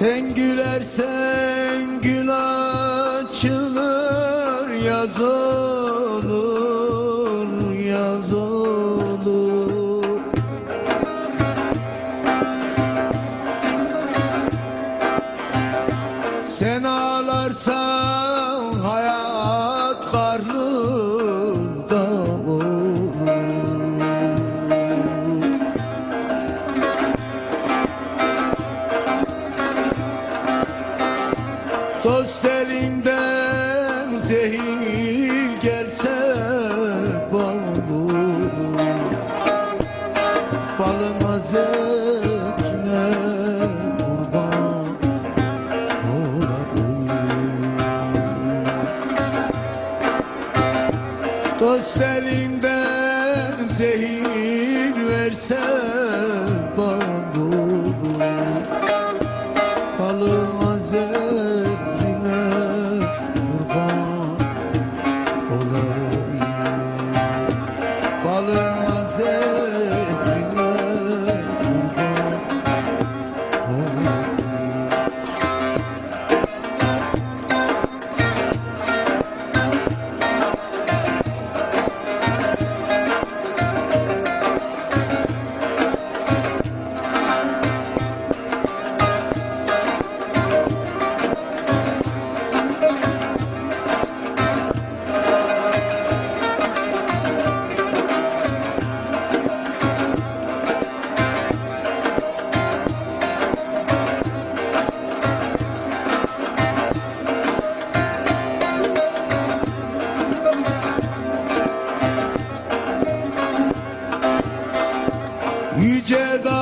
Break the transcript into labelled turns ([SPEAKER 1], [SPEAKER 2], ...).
[SPEAKER 1] Sen gülersen gün açılır yaz olur yaz olur. Sen ağlarsan hayat karnında Dost elimden zehir gelse bal olur Balıma zevkine kurban olayım Dost elimden zehir verse bal olur Balıma zevkine love. 觉得。